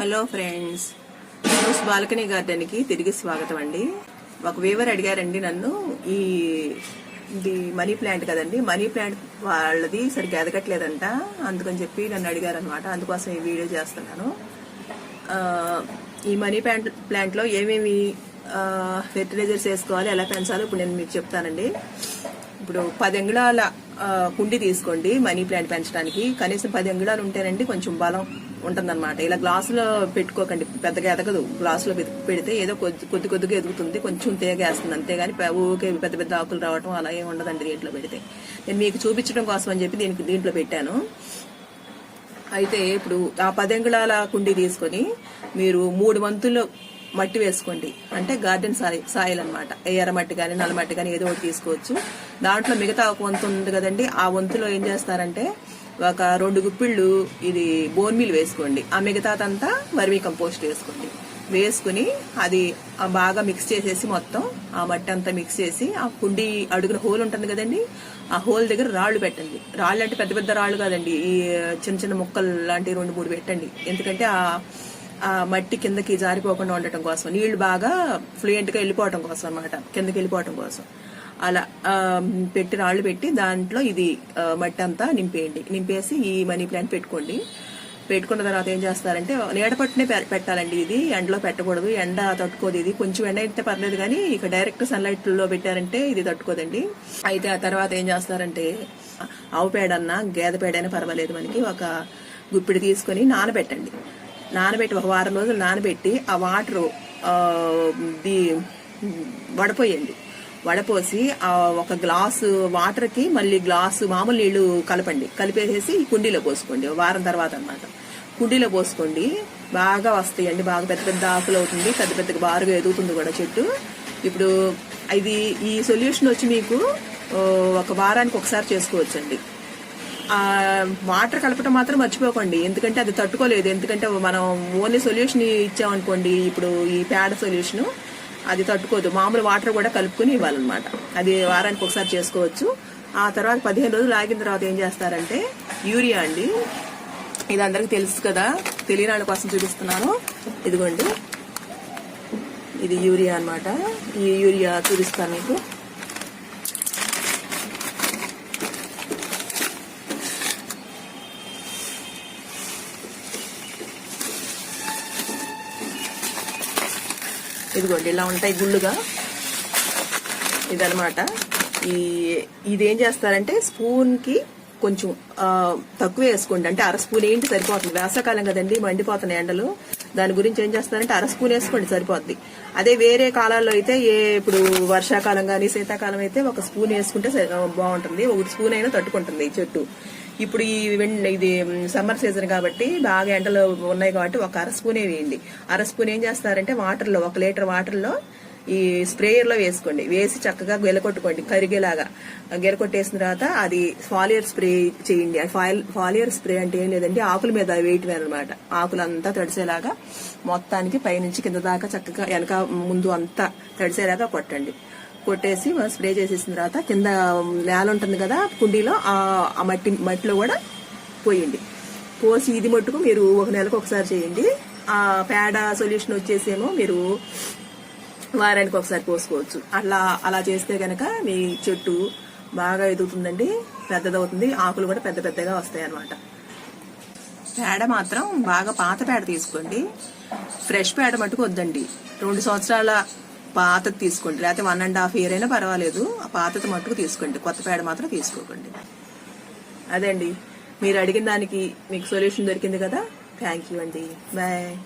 Hello friends news balcony గార్డెన్కి తిరిగి స్వాగతం అండి. ఒక వీవర్ అడిగారండి నన్ను ఈ ఇది మనీ ప్లాంట్ కదండి మనీ ప్లాంట్ వాళ్ళది సరిగ్గా ఎదగట్లేదంట అందుకని చెప్పి నన్ను అడిగారనమాట అందుకోసం ఈ వీడియో చేస్తున్నాను. ఈ మనీ ప్లాంట్ ప్లాంట్లో ఏమేమి ఫెర్టిలైజర్స్ వేసుకోవాలి ఎలా పెంచాలో ఇప్పుడు నేను మీకు చెప్తానండి. ఇప్పుడు పది అంగుళాల కుండి తీసుకోండి మనీ ప్లాంట్ పెంచడానికి. కనీసం పది అంగుళాలు ఉంటేనండి కొంచెం బలం ఉంటుందన్నమాట. ఇలా గ్లాసులో పెట్టుకోకండి పెద్దగా ఎదగదు. గ్లాసులో పెడితే ఏదో కొద్ది కొద్ది కొద్దిగా ఎదుగుతుంది. కొంచెం తేగేస్తుంది అంతేగాని ఊకే ఊరికే పెద్ద పెద్ద ఆకులు రావటం అలా ఏమి ఉండదండి దీంట్లో పెడితే. నేను మీకు చూపించడం కోసం అని చెప్పి దీనికి దీంట్లో పెట్టాను. అయితే ఇప్పుడు ఆ పది అంగుళాల కుండీ తీసుకొని మీరు మూడు వంతులు మట్టి వేసుకోండి. అంటే గార్డెన్ సాయి సాయిల్ అనమాట ఎర్ర మట్టి కానీ నల్ల మట్టి కానీ ఏదో ఒకటి తీసుకోవచ్చు. దాంట్లో మిగతా ఒక వంతు ఉంది కదండి. ఆ వంతులో ఏం చేస్తారంటే ఒక రెండు గుప్పిళ్ళు ఇది బోన్ మీల్ వేసుకోండి. ఆ మిగతాదంతా వర్మీ కంపోస్ట్ వేసుకోండి. వేసుకుని అది బాగా మిక్స్ చేసేసి మొత్తం ఆ మట్టి అంతా మిక్స్ చేసి ఆ కుండి అడుగున హోల్ ఉంటుంది కదండి ఆ హోల్ దగ్గర రాళ్ళు పెట్టండి. రాళ్ళు అంటే పెద్ద పెద్ద రాళ్ళు కాదండి. ఈ చిన్న చిన్న ముక్కలు లాంటి రెండు మూడు పెట్టండి. ఎందుకంటే ఆ ఆ మట్టి కిందకి జారిపోకుండా ఉండటం కోసం నీళ్ళు బాగా ఫ్లూయెంట్గా వెళ్ళిపోవటం కోసం అన్నమాట కిందకి వెళ్ళిపోవటం కోసం. అలా పెట్టి రాళ్ళు పెట్టి దాంట్లో ఇది మట్టి అంతా నింపేయండి. నింపేసి ఈ మనీ ప్లాంట్ పెట్టుకోండి. పెట్టుకున్న తర్వాత ఏం చేస్తారంటే నీడ పట్టునే పె- పెట్టాలండి ఇది ఎండలో పెట్టకూడదు ఎండ తట్టుకోదు ఇది. కొంచెం ఎండ అయితే పర్లేదు కానీ ఇక డైరెక్ట్ సన్లైట్లో పెట్టారంటే ఇది తట్టుకోదండి. అయితే ఆ తర్వాత ఏం చేస్తారంటే ఆవు పేడన్నా గేదె పేడైనా పర్వాలేదు మనకి ఒక గుప్పిడి తీసుకొని నానబెట్టండి. నానబెట్టి ఒక వారం రోజులు నానబెట్టి ఆ వాటర్ ది వడపోయండి. వడపోసి ఆ ఒక గ్లాసు వాటర్కి మళ్ళీ గ్లాసు మామూలు నీళ్ళు కలపండి. కలిపేసేసి కుండీలో పోసుకోండి. వారం తర్వాత అన్నమాట. కుండీలో పోసుకోండి. బాగా వస్తాయండి. బాగా పెద్ద పెద్ద ఆకులు అవుతుంది. పెద్ద పెద్దగా బారుగా ఎదుగుతుంది కూడా చెట్టు. ఇప్పుడు ఇది ఈ సొల్యూషన్ వచ్చి మీకు ఒక వారానికి ఒకసారి చేసుకోవచ్చండి. ఆ వాటర్ కలపటం మాత్రం మర్చిపోకండి. ఎందుకంటే అది తట్టుకోలేదు. ఎందుకంటే మనం ఓన్లీ సొల్యూషన్ ఇచ్చామనుకోండి ఇప్పుడు ఈ పేడ సొల్యూషన్ అది తట్టుకోదు. మామూలు వాటర్ కూడా కలుపుకుని ఇవ్వాలన్నమాట. అది వారానికి ఒకసారి చేసుకోవచ్చు. ఆ తర్వాత పదిహేను రోజులు ఆగిన తర్వాత ఏం చేస్తారంటే యూరియా అండి. ఇది అందరికి తెలుసు కదా. తెలియని వాళ్ళ కోసం చూపిస్తున్నాను. ఇదిగోండి. ఇది యూరియా అన్నమాట. ఈ యూరియా చూపిస్తాను మీకు. ఇదిగోండి ఇలా ఉంటాయి గుళ్ళుగా. ఇదనమాట ఈ ఇదేం చేస్తారంటే స్పూన్కి కొంచెం తక్కువ వేసుకోండి. అంటే అర స్పూన్ ఏంటి సరిపోతుంది? వేసవకాలం కదండి మండిపోతున్నాయి ఎండలు. దాని గురించి ఏం చేస్తారంటే అర స్పూన్ వేసుకోండి సరిపోద్ది. అదే వేరే కాలాల్లో అయితే ఏ ఇప్పుడు వర్షాకాలం కానీ శీతాకాలం అయితే ఒక స్పూన్ వేసుకుంటే బాగుంటుంది. ఒక స్పూన్ అయినా తట్టుకుంటుంది ఈ చెట్టు. ఇప్పుడు ఈ ఇది సమ్మర్ సీజన్ కాబట్టి బాగా ఎండలు ఉన్నాయి కాబట్టి ఒక అర స్పూనే వేయండి. అర స్పూన్ ఏం చేస్తారంటే వాటర్లో ఒక లీటర్ వాటర్లో ఈ స్ప్రేయర్లో వేసుకోండి. వేసి చక్కగా గెలకొట్టుకోండి కరిగేలాగా. గెలకొట్టేసిన తర్వాత అది ఫాలియర్ స్ప్రే చేయండి. ఫాలియర్ స్ప్రే అంటే ఏం లేదండి ఆకుల మీద వేయటమే అనమాట ఆకులంతా తడిసేలాగా మొత్తానికి పైనుంచి కింద దాకా చక్కగా వెనక ముందు అంతా తడిసేలాగా కొట్టండి. కొట్టేసి స్ప్రే చేసేసిన తర్వాత కింద నేల ఉంటుంది కదా కుండీలో ఆ మట్టి మట్టిలో కూడా పోయండి. పోసి ఇది మట్టుకు మీరు ఒక నెలకు ఒకసారి చేయండి. ఆ పేడ సొల్యూషన్ వచ్చేసేమో మీరు వారానికి ఒకసారి పోసుకోవచ్చు. అట్లా అలా చేస్తే కనుక మీ చెట్టు బాగా ఎదుగుతుందండి పెద్దదవుతుంది ఆకులు కూడా పెద్ద పెద్దగా వస్తాయి అన్నమాట పేడ మాత్రం బాగా పాత పేడ తీసుకోండి. ఫ్రెష్ పేడ మటుకు వద్దండి. రెండు సంవత్సరాల పాతది తీసుకోండి. లేకపోతే వన్ అండ్ హాఫ్ ఇయర్ అయినా పర్వాలేదు. ఆ పాతది మట్టుకు తీసుకోండి. కొత్త పేడ మాత్రం తీసుకోకండి. అదండి. మీరు అడిగిన దానికి మీకు సొల్యూషన్ దొరికింది కదా? థ్యాంక్ యూ అండి. బాయ్